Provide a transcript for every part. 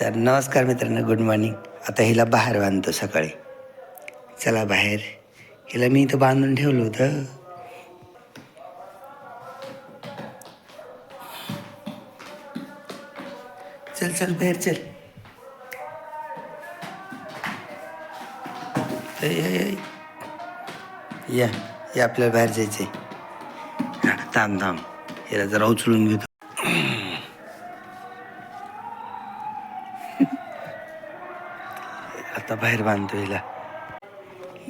तर नमस्कार मित्रांनो गुड मॉर्निंग आता हिला बाहेर बांधतो सकाळी. चला बाहेर. हिला मी इथं बांधून ठेवलं होतं. चल चल बाहेर चल. या या आपल्याला बाहेर जायचंय. आहे थांब थांब. हिला जरा उचलून घेतो आता बाहेर बांधतो हिला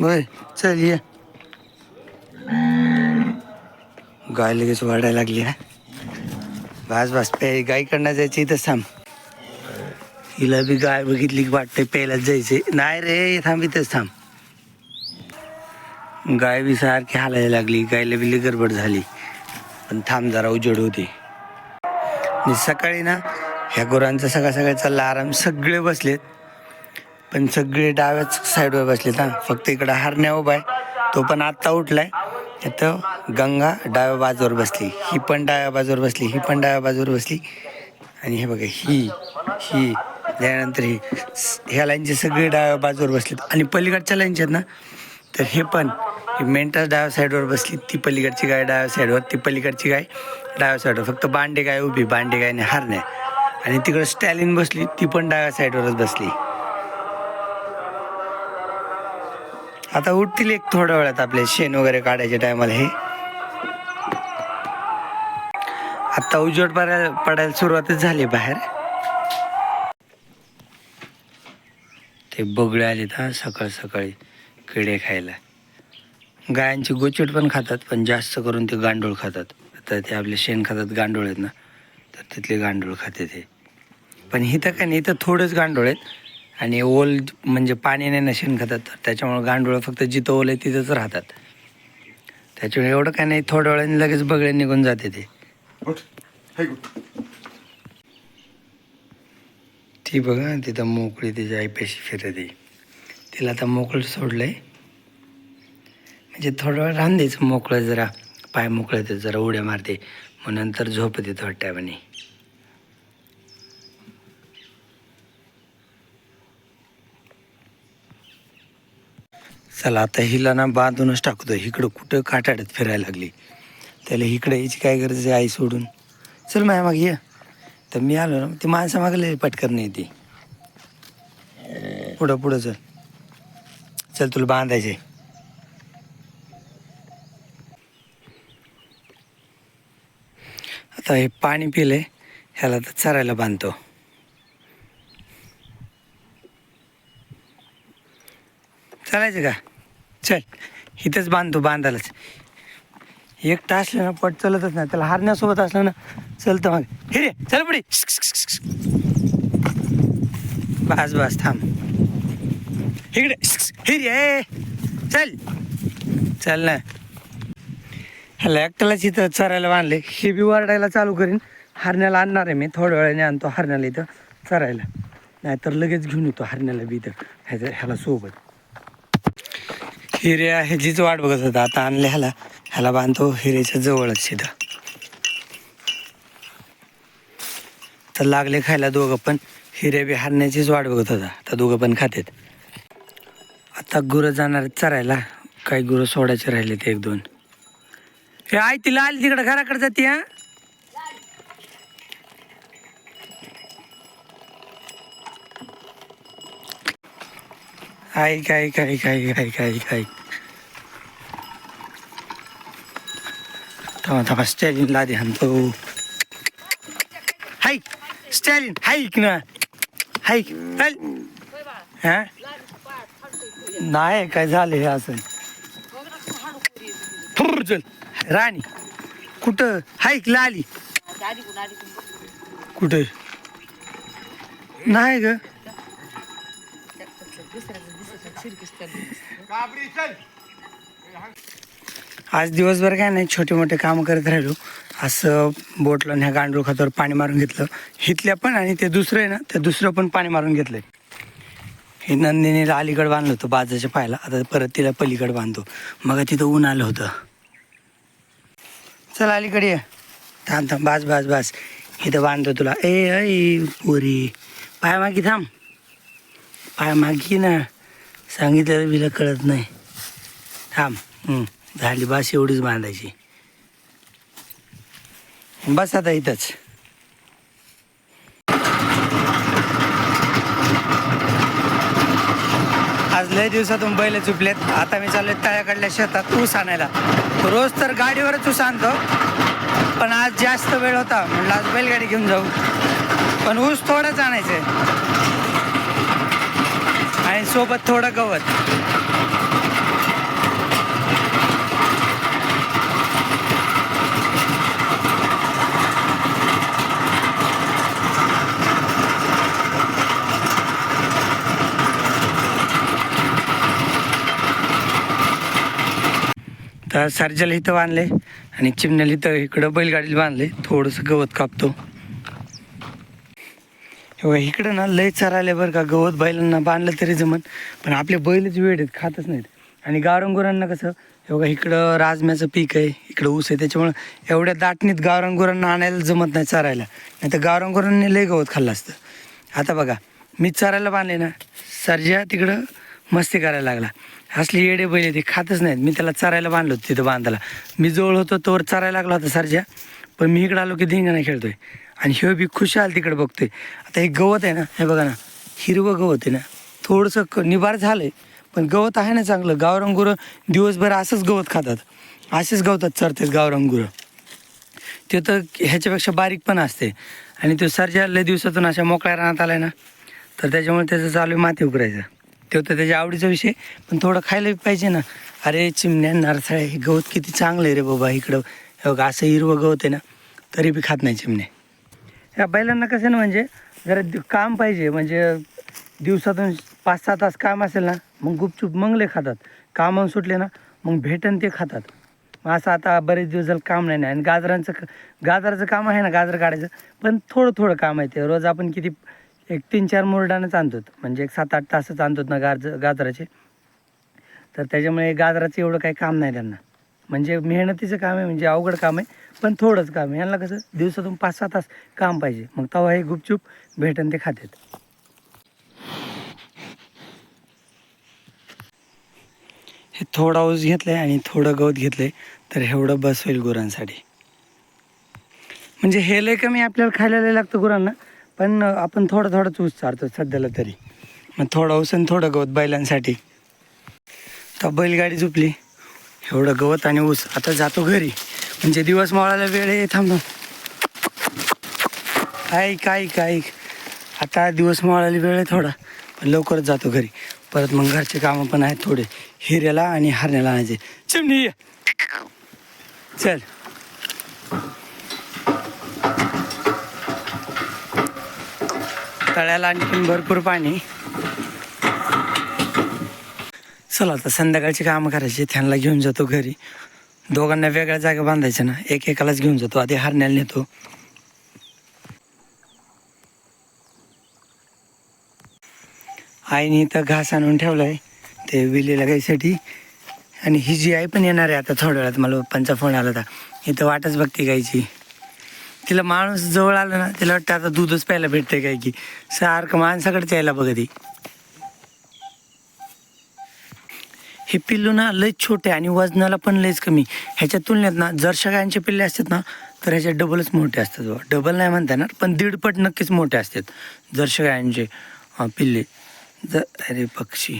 बर चल ये. गाय लगेच वाढायला लागली हा. भास भास पे गायकडनं जायची इथं थांब. हिला बी गाय बघितली की वाटते प्यायलाच जायचे नाही रे थांब इथंच थांब. गाय बी सारखी हालायला लागली गायला बी गडबड झाली. पण थांब जरा उजड होती. सकाळी ना ह्या गुरांचा सगळा सगळा चालला आराम सगळे बसलेत. पण सगळे डाव्याच साईडवर बसलेत हा. फक्त इकडं हरण्या उभा आहे. तो पण आत्ता उठलाय. तर गंगा डाव्या बाजूवर बसली. ही पण डाव्या बाजूवर बसली ही पण डाव्या बाजूवर बसली. आणि हे बघा ही ही त्यानंतर ही ह्या लाईनचे सगळे डाव्या बाजूवर बसलेत. आणि पलीकडच्या लाईनचे आहेत ना तर हे पण ही मेंटस डाव्या साईडवर बसली. ती पलीकडची गाय डाव्या साईडवर ती पलीकडची गाय डाव्या साईडवर. फक्त बांडे गाय उभी बांडे गायने हारण्या. आणि तिकडं स्टॅलिन बसली ती पण डाव्या साईडवरच बसली. आता उठतील एक थोड्या वेळात आपले शेण वगैरे काढायच्या टायमाला हे. आता उजवड पडायला पडायला सुरुवातच झाली बाहेर. ते बगळे आले हा सकाळ सकाळी किडे खायला. गायांची गोचट पण खातात पण जास्त करून ते गांडूळ खातात. आता ते आपले शेण खातात गांडूळ आहेत ना तर तिथले गांडूळ खाते ते. पण इथं काय नाही इथं थोडंच गांडूळ आहेत. आणि ओल म्हणजे पाणी नाही ना खातात. तर त्याच्यामुळे गांडूळ फक्त जिथं ओल आहे तिथंच राहतात. त्याच्यामुळे एवढं काय नाही थोड्या वेळाने लगेच बगळे निघून जाते ते. ती बघा तिथं मोकळी तिच्या आईपाशी फिरते. तिला आता मोकळं सोडलंय. म्हणजे थोडा वेळ राहून द्यायचं मोकळं जरा. पाय मोकळे ते जरा उड्या मारते. मग नंतर झोपते थोड्या टायमाने. चला आता हिला ना बांधूनच टाकतो इकडं कुठं काटाड्यात फिरायला लागली. त्याला इकडं यायची काय गरज आहे आई सोडून? चल माझ्या मागे ये. तर मी आलो ना ती माणसं मागले पटकन नाही ती. पुढं पुढं चल. चल तुला बांधायचे आता हे पाणी पिले ह्याला तर चरायला बांधतो. चालायचं का? चल इथंच बांधतो बांधायलाच. एकटा असलं ना पट चलतच नाही. त्याला हारण्यासोबत असलं ना चलतं मग. हे रे चल पुढे. बस बस थांब. इकडे. हे रे चल. चल ना. ह्याला एकट्यालाच इथं चरायला बांधले हे बी वरडायला चालू करीन. हरण्याला आणणार आहे मी. थोड्या वेळाने आणतो हरण्याला इथं चरायला. नाहीतर लगेच घेऊन येतो हरण्याला बी इथं. ह्याच्या ह्याला सोबत. हिऱ्या ह्याचीच वाट बघत होता. आता आणले ह्याला. ह्याला बांधतो हिऱ्याच्या जवळच सिधा तर लागले खायला दोघं पण. हिरे बी हारण्याचीच वाट बघत होता. आता दोघं पण खातेत. आता गुरं जाणार चरायला. काही गुरं सोडायचे राहिले ते एक दोन. हे आई तिला आली तिकडे. घराकडे जाते हा? ऐक ऐक काय काय काय काय काय थांबा थांबा स्टॅलिन लादी हाणतो हाईक स्टॅलिन हाईक ना हाईक चल हा नाही काय झालं हे असं फुर चल राणी कुठं हाईक लाली कुठं नाही ग आज दिवसभर काय नाही छोटे मोठे काम करत राहिलो. असं बोटला ह्या गांडूळ खतावर पाणी मारून घेतलं. हिथल्या पण आणि ते दुसरं आहे ना ते दुसरं पण पाणी मारून घेतलंय. हे नंदिनीला अलीकडं बांधलं होतं बाजाच्या पायला. आता परत तिला पलीकडे बांधतो. मग तिथं ऊन आलं होतं. चल अलीकडे ये. थांब थांब. बास बास बास. इथं बांधतो तुला. ए ऐ पोरी. पाय मागी थांब. पाय मागी ना. सांगितलं बिला कळत नाही. थांब. झाली. बास एवढीच बांधायची. बस आता इथंच. आज लय दिवसातून बैल चुपलेत. आता मी चाललोय तळ्याकडल्या शेतात ऊस आणायला. रोज तर गाडीवरच ऊस आणतो. पण आज जास्त वेळ होता. म्हणलं आज बैलगाडी घेऊन जाऊ. पण ऊस थोडंच आणायचंय. आणि सोबत थोडं गवत. तर सर्जल इथं बांधले आणि चिमण्याला इथं इकडं बैलगाडीला बांधले थोडंसं गवत कापतो. इकडं ना लय चरायला बरं का गवत बैलांना बांधलं तरी जमन पण आपले बैलच वेळ आहेत खातच नाहीत. आणि गावरंगुरांना कसं हे बघा इकडं राजम्याचं पीक आहे इकडं ऊस आहे त्याच्यामुळं एवढ्या दाटणीत गावरंगुरांना आणायला जमत नाही चरायला. नाही तर गावरंगुरांनी लय गवत खाल्लं असतं. आता बघा मी चरायला बांधले ना सर्जा तिकडं मस्ती करायला लागला. असली येडे बैल आहे ते खातच नाहीत. मी त्याला चरायला बांधलो होतो तिथं बांधायला. मी जवळ होतो तोवर चरायला लागला होता सर्जा पण मी इकडं आलो की धिंगाणा खेळतोय. आणि हे बी खुशाल तिकडे बघतोय. आता हे गवत आहे ना हे बघा ना हिरवं गवत आहे ना. थोडंसं क निबार झालंय पण गवत आहे ना चांगलं. गावरंगुरं दिवसभर असंच गवत खातात. असेच गवतात चरतेच गावरंगुरं. ते तर ह्याच्यापेक्षा बारीक पण असते. आणि तो सरजा लय दिवसातून अशा मोकळ्या रानात आलाय ना तर त्याच्यामुळे त्याचं चालू आहे माती उकरायचं ते तर त्याच्या आवडीचा विषय पण थोडं खायला पाहिजे ना. अरे चिमण्या नारसाळ्या हे गवत किती चांगलं आहे रे बाबा इकडं. हे बघा असं हिरवं गवत आहे ना तरी बी खात नाही चिमणे ह्या बैलांना कसं ना म्हणजे जरा दि- काम पाहिजे. म्हणजे दिवसातून पाच सहा तास काम असेल ना मग गुपचूप मंगले खातात. कामावून सुटले ना मग भेटन ते खातात. मग असं आता बरेच दिवस झालं काम नाही आणि गाजरांचं क- गाजराचं काम आहे ना गाजर काढायचं पण थोडं थोडं काम आहे ते. रोज आपण किती एक तीन चार मुरडानंच आणतो म्हणजे एक सात आठ तासच आणतो ना गाज गाजराचे. तर त्याच्यामुळे गाजराचं एवढं काही काम नाही त्यांना. म्हणजे मेहनतीचं काम आहे म्हणजे अवघड काम आहे पण थोडंच काम आहे. यांना कसं दिवसातून पाच सहा तास काम पाहिजे. मग तेव्हा हे गुपचूप भेटन ते खातात हे थोडा ऊस घेतलाय आणि थोडं गवत घेतलंय तर एवढं बस होईल गुरांसाठी. म्हणजे हे लय कमी आपल्याला खायला लय लागतं गुरांना पण आपण थोडं थोडंच ऊस चारतो सध्याला तरी. मग थोडा ऊस आणि थोडं गवत बैलांसाठी. तर बैलगाडी झुपली. एवढं गवत आणि ऊस. आता जातो घरी. म्हणजे दिवस मावळायला वेळ आहे थांबतो ऐक ऐक ऐक. आता दिवस मावळायला वेळ आहे थोडा. पण लवकरच जातो घरी. परत मग घरचे कामं पण आहेत थोडे. हिऱ्याला आणि हरण्याला आणायचे. चिमणी ये. चल. तळ्याला आणखीन भरपूर पाणी. चला आता संध्याकाळची कामं करायची त्यांना घेऊन जातो घरी. दोघांना वेगळ्या जागा बांधायच्या ना एक एकालाच घेऊन जातो आधी हरण्याला नेतो. आईने इथं घास आणून ठेवलाय ते विलीला गाईसाठी आणि ही जी आई पण येणार आहे आता थोड्या वेळात मला पप्पांचा फोन आला होता. इथं वाटच बघते गायची तिला माणूस जवळ आला ना तिला वाटतं आता दूधच प्यायला भेटते काय की. सारखं माणसाकडे यायला बघते. हे पिल्लू ना लयच छोटे आणि वजनाला पण लयच कमी. ह्याच्या तुलनेत ना जर गायांचे पिल्ले असतात ना तर ह्याच्या डबलच मोठे असतात बुवा. डबल नाही म्हणता येणार पण दीडपट नक्कीच मोठे असतात जर गायांचे पिल्ले. ज अरे पक्षी.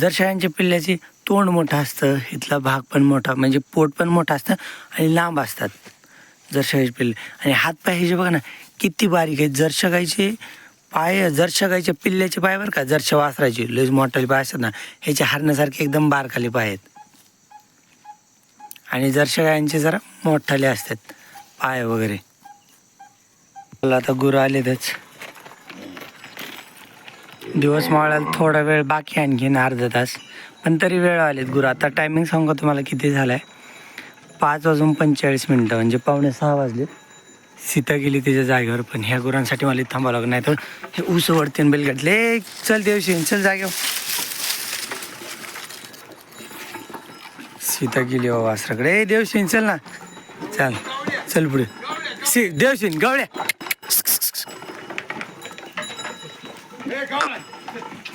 जर गायांच्या पिल्ल्याचे तोंड मोठं असतं इथला भाग पण मोठा म्हणजे पोट पण मोठं असतं आणि लांब असतात जर पिल्ले. आणि हातपाय हे जे बघा ना किती बारीक आहेत. जर गाईचे पाय जरशा गाईच्या पिल्ल्याचे पाय बरं का जरशा वासरायची. लईच मोठाले पाय असतात ना ह्याचे हरण्यासारखे एकदम बारखाले पाय आहेत. आणि जरशा गायांचे जरा मोठाले असतात पाय वगैरे. मला आता गुरु आलेतच. दिवस मावळायला थोडा वेळ बाकी आणखीन अर्धा तास पण तरी वेळ आलेत गुरु. आता टायमिंग सांगू का तुम्हाला किती झाला आहे पाच वाजून पंचेचाळीस मिनटं म्हणजे पावणे सहा वाजले सीता गेली त्याच्या जागेवर पण ह्या गुरांसाठी मला थांबावं लागत नाही तर हे ऊस वडते बेल घातले. चल देवशी चल जागेवर सीता गेली हो वासराकडे. देवशीन चल ना. चल चल पुढे. सी देवशीन गावड्या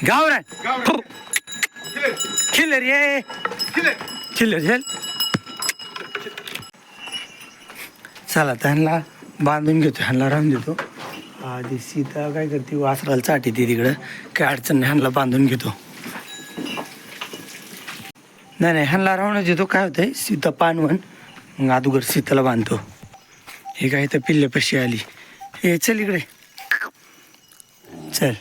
गावरा खिल्लर ये. खिल्लर चल. चला त्यांना बांधून घेतो ह्यांना राहून देतो. आधी सीता काय करते वासराला चाटी ती तिकडं. काय अडचण नाही ह्यांना बांधून घेतो. नाही नाही ह्यांना राहूनच देतो. काय होतंय सीता पानवण मग अगोदर सीताला बांधतो. हे काय तर पिल्ल्यापाशी आली. हे चल इकडे. चल.